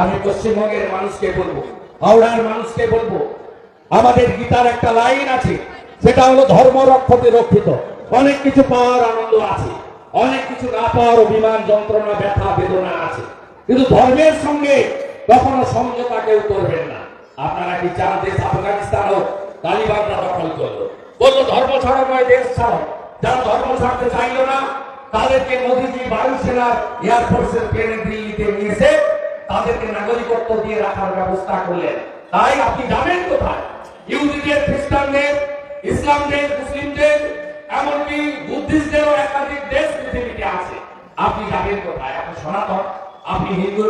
আমি পশ্চিমবঙ্গের মানুষকে বলব, হাওড়ার মানুষকে বলব, আমাদের গীতার একটা লাইন আছে, সেটা হলো ধর্ম রক্ষতে রক্ষিত। অনেক কিছু পাওয়ার আনন্দ আছে, অনেক কিছু না পাওয়ার অভিমান, যন্ত্রণা, ব্যথা, বেদনা আছে। কিন্তু ধর্মের সঙ্গে কখনো সমঝোতা কেউ করবেন না। আপনারা কি চান দেশ আফগানিস্তান হোক, তালিবানরা দখল করল? বলল, ধর্ম ছাড়ো নয়, দেশ ছাড়ো। যারা ধর্ম ছাড়তে চাইলো না, তাদেরকে মোদীজি বায়ুসেনার এয়ারফোর্সের প্লেনে দিল্লিতে নিয়ে এসে তাদেরকে নাগরিকত্ব দিয়ে রাখার ব্যবস্থা করলেন। তাই আপনি যাবেন কোথায়? ইহুদিদের, খ্রিস্টানদের, ইসলামদের, মুসলিমদের, এমনকি বুদ্ধিস্টদেরও একাধিক দেশ পৃথিবীতে আছে। আপনি যাবেন কোথায়? আপনি সনাতন, আপনি হিন্দু,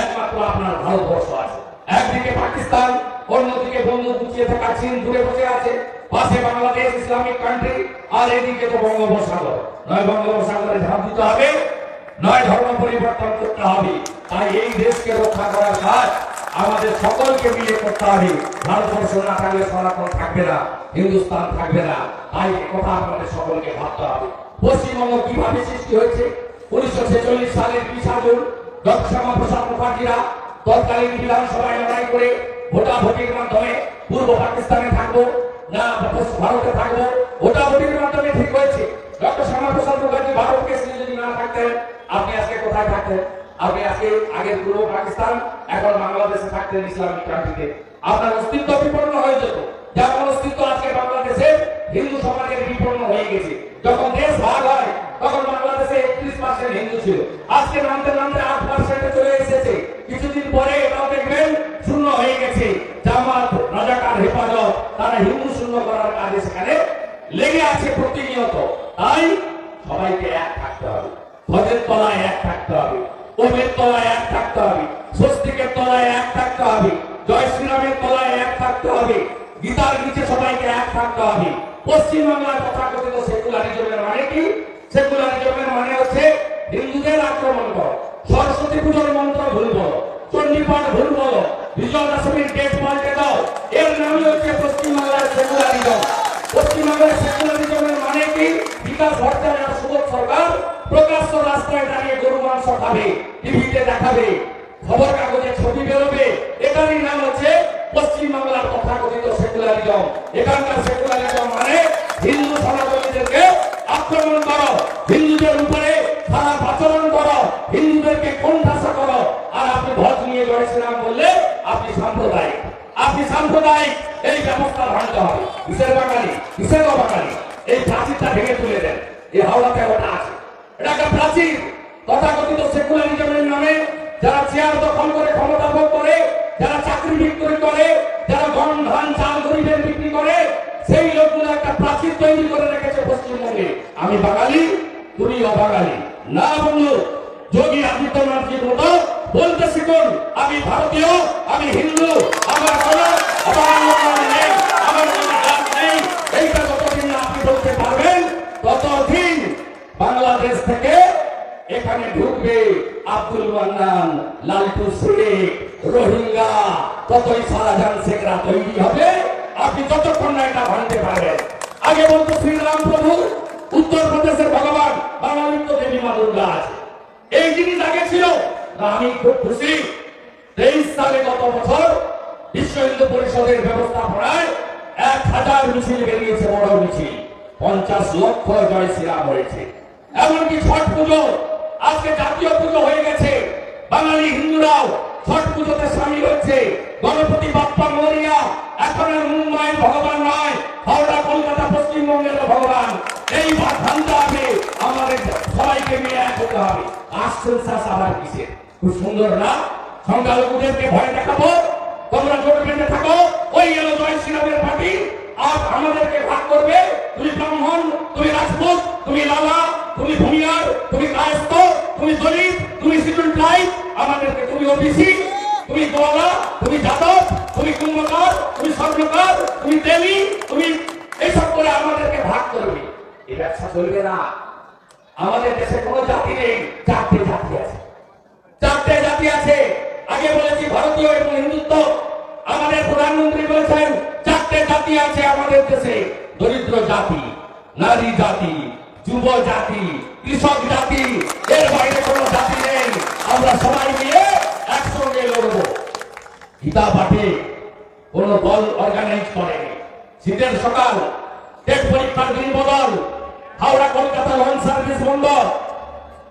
একমাত্র আপনার ভারতবর্ষ আছে। একদিকে পাকিস্তান, অন্যদিকে বন্ধু গুছিয়ে থাকা চীন দূরে বসে আছে। পাশে বাংলাদেশ, ইসলামিক কান্ট্রি আর এদিকে তো বঙ্গোপসাগর। নয়, বঙ্গোপসাগরে ঝাঁপ দিতে হবে। নয় ধর্ম পরিবর্তন করতে হবে। তাই এই দেশকে রক্ষা করার কাজ আমাদের সকলকে মিলে করতে হবে। ভারতবর্ষ না থাকলে সনাতন থাকবে না, হিন্দুস্তান থাকবে না। তাই কথা আমাদের সকলকে ভাবতে হবে। পশ্চিমবঙ্গ কীভাবে সৃষ্টি হয়েছে? উনিশশো ছেচল্লিশ সালের বিশা জুন ডক্টর প্রসাদ মুখার্জিরা তৎকালীন বিধানসভায় লড়াই করে ভোটাভুটির মাধ্যমে পূর্ব পাকিস্তানে থাকব, না ভারতে থাকব, ভোটাভুটির মাধ্যমে আপনি আজকে আগের পূর্ব পাকিস্তান, এখন বাংলাদেশে থাকতেন ইসলামিক কান্ট্রিতে আপনার অস্তিত্ব বিপন্ন হয়ে যেত। যেমন অস্তিত্ব আজকে বাংলাদেশে হিন্দু সমাজের বিপন্ন হয়ে গেছে। যখন দেশ ভাগ হয়, তখন বাংলাদেশে একত্রিশ পার্সেন্ট হিন্দু ছিল। আজকে নামতে নামতে আট পার্সেন্টে চলে এসেছে। কিছুদিন পরে এটাও দেখবেন, শূন্য হয়ে গেছে। জামাত, রাজাকার, হেফাজত, তারা হিন্দু শূন্য করার কাজে সেখানে লেগে আছে প্রতিনিয়ত। তাই সবাইকে এক থাকতে হবে। ধ্বজের তলায় এক থাকতে হবে। ওমের তলায় এক থাকতে হবে। স্বস্তিকের তলায় এক থাকতে হবে। জয় শ্রীরামের তলায় এক থাকতে হবে। গীতার নিচে সবাইকে এক থাকতে হবে। পশ্চিমবাংলার তথাকথিত সেকুলারিজমের মানে কি? সেকুলারিজমের মানে হচ্ছে হিন্দুদের আক্রমণ করো। সরস্বতী পুজোর মন্ত্র ভুল চণ্ডীপাঠ বিজয় দশমীর দাও। এর নামই হচ্ছে পশ্চিমবাংলার সেকুলারিজম। পশ্চিমবঙ্গের সেকুলারিজমের মানে কি? বিকাশ ভট্টাচার্য খাবে টিভিতে দেখাবে খবর কাগজে ছবি বেরোবে। এটারই নাম হচ্ছে পশ্চিমবাংলার তথাকথিত সেকুলারিজম। এখানকার সেকুলারিজম মানে হিন্দু সনাতনীদেরকে আক্রমণ করো, হিন্দুদের উপরে খারাপ আচরণ করো, হিন্দুদেরকে কোণঠাসা করো। আর আপনি ভোট নিয়ে জয়েছিলাম বললে আপনি সাম্প্রদায়িক। আপনি সাম্প্রদায়িক, এই ব্যবস্থা ভাঙতে হবে। কিসের বাঙালি? কিসের বাঙালি এই প্রাচীরটা ভেঙে তুলে দেন। এই হাওড়াতে ওটা আছে। এটা একটা প্রাচীর। তথাকথিত সেকুলারিজমের নামে যারা চেয়ার দখল করে, ক্ষমতা ভোগ করে, যারা চাকরি বিক্রি করে, যারা গম, ধান, চাল, গরিবের বিক্রি করে, সেই লোকগুলো একটা প্রাচীর তৈরি করে রেখেছে পশ্চিমবঙ্গে। আমি বাঙালি, তুমি অবাঙালি। না বন্ধু, যোগী আদিত্যনাথজির মতো বলতে শিখুন, আমি ভারতীয়, আমি হিন্দু, আমার কোনো অবমাননা নেই, আমার কোনো জাত নেই। এইটা যতদিন না আপনি বলতে পারবেন, ততদিন বাংলাদেশ থেকে আব্দুল মান্নান লালটু শেখ রোহিঙ্গা, ততই শাহজাহান শেখরা তৈরি হবে। আপনি যতক্ষণ না এটা ভাঙতে পারবেন আগে বলতো শ্রীরাম প্রভু উত্তরপ্রদেশের ভগবান বাঙালির তো দেবী মা দুর্গা এই জিনিস আগে ছিল আমি খুব খুশি। তেইশ সালে গত বছর বিশ্ব হিন্দু পরিষদের ব্যবস্থাপনায় এক হাজার মিছিল বেরিয়েছে, বড় মিছিল। পঞ্চাশ লক্ষ জয় শ্রীরাম হয়েছে। এমনকি ছট পুজো আজকে জাতীয় পুজো হয়ে গেছে। বাঙালি হিন্দুরাও ছট পুজোতে সামিল হচ্ছে। গণপতি বাপ্পা মরিয়া এখন আর মুম্বাইয়ের ভগবান নয়, হাওড়া, কলকাতা, পশ্চিমবঙ্গের ভগবান। এই ভাঙতে হবে আমাদের সবাইকে মিলে এক হতে হবে। আসছেন শাস আবার কিসে খুব সুন্দর না? সংখ্যালঘুদেরকে ভয় দেখাবো, তোমরা জোট বেঁধে থাকো, ওই এলো জয় শ্রীরামের পার্টি, আর আমাদেরকে ভাগ করবে। তুমি ব্রাহ্মণ, তুমি রাজপুত, তুমি লালা, তুমি কায়স্ত তুমি দলিত, তুমি শিডিউল ট্রাইব আমাদেরকে তুমি ওবিসি, তুমি গোয়ালা তুমি যাদব তুমি কুম্ভকার, তুমি স্বর্ণকার, তুমি দেবী, তুমি এইসব করে আমাদেরকে ভাগ করবে এই ব্যবসা চলবে না। আমাদের দেশে কোনো জাতি নেই, চারটে জাতি আছে। চারটে জাতি আছে। আগে বলেছি ভারতীয় এবং হিন্দুত্ব। আমাদের প্রধানমন্ত্রী বলেছেন, চারটে জাতি আছে আমাদের দেশে, দরিদ্র জাতি, নারী জাতি। যুব জাতি, কৃষক জাতি, এর বাইরে কোনো জাতি নেই। আমরা সবাই মিলে একসঙ্গে লড়ব। গীতা পাঠে কোন দল অর্গানাইজ করেনি। শীতের সকাল, টেট পরীক্ষার দিন বদল হাওড়া কলকাতা লঞ্চ সার্ভিস বন্ধ।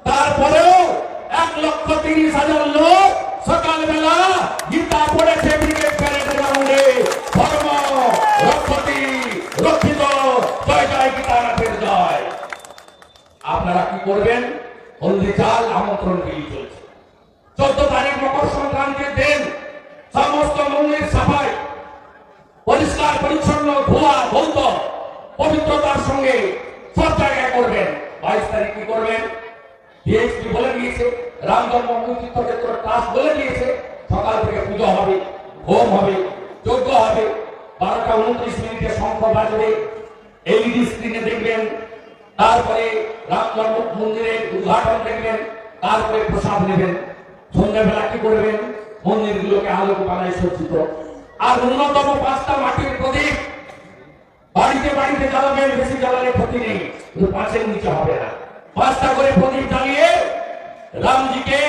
তারপরেও এক লক্ষ তিরিশ হাজার কি করবেন হলদি চাল আমন্ত্রণ বিলি চলছে। চোদ্দ তারিখ মকর সংক্রান্তির দিন সমস্ত মন্দির সাফাই, পরিষ্কার, পরিচ্ছন্ন, ধোয়া, ধৌত, পবিত্রতার সঙ্গে সব জায়গায় করবেন। বাইশ তারিখ কি করবেন? ডিএসপি বলে দিয়েছে, রাম জন্মভূমি তীর্থক্ষেত্র ট্রাস্ট বলে দিয়েছে, সকাল থেকে পুজো হবে, হোম হবে, যজ্ঞ হবে, বারোটা উনত্রিশ মিনিটে শঙ্খ বাজবে। এলইডি স্ক্রিনে দেখবেন তারপরে রাম মন্দিরের উদ্ঘাটন দেখবেন, তারপরে প্রসাদ নেবেন। সন্ধ্যাবেলা কি করবেন? মন্দিরগুলোকে আলোক বানায় সজ্জিত। আর ন্যূনতম পাঁচটা মাটির প্রদীপ বাড়িতে বাড়িতে জ্বালাবেন, বেশি জ্বালালে ক্ষতি নেই, কিন্তু পাঁচের নিচে হবে না। পাঁচটা করে প্রদীপ জ্বালিয়ে রামজিকে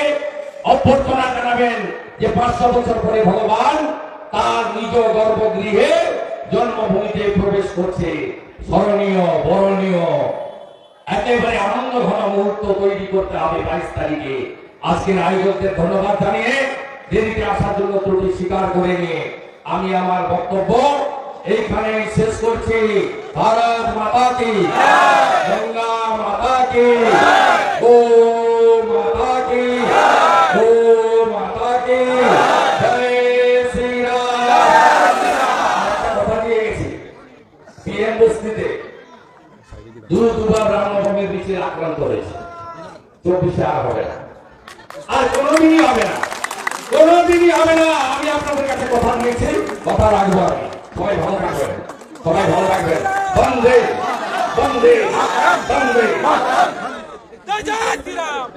অভ্যর্থনা জানাবেন যে পাঁচশো বছর পরে ভগবান তার নিজ গর্ভগৃহে জন্মভূমিতে প্রবেশ করছে। স্মরণীয়, বরণীয় একেবারে আনন্দ ঘন মুহূর্ত তৈরি করতে হবে বাইশ তারিখে। আজকের আয়োজকদের ধন্যবাদ জানিয়ে দেরিতে আসার জন্য ত্রুটি স্বীকার করে নিয়ে আমি আমার বক্তব্য এইখানে শেষ করছি। ভারত মাতা কি গঙ্গা মাতা কি আক্রান্ত হয়েছে। চব্বিশে আর হবে না। আর কোনোদিনই হবে না। কোনোদিনই হবে না। আমি আপনাদের কাছে কথা নিয়েছি কথা রাখব আমি। সবাই ভালো থাকবেন। সবাই ভালো থাকবেন। বন্ধে বন্ধে বন্ধে জয় জয় শ্রীরাম।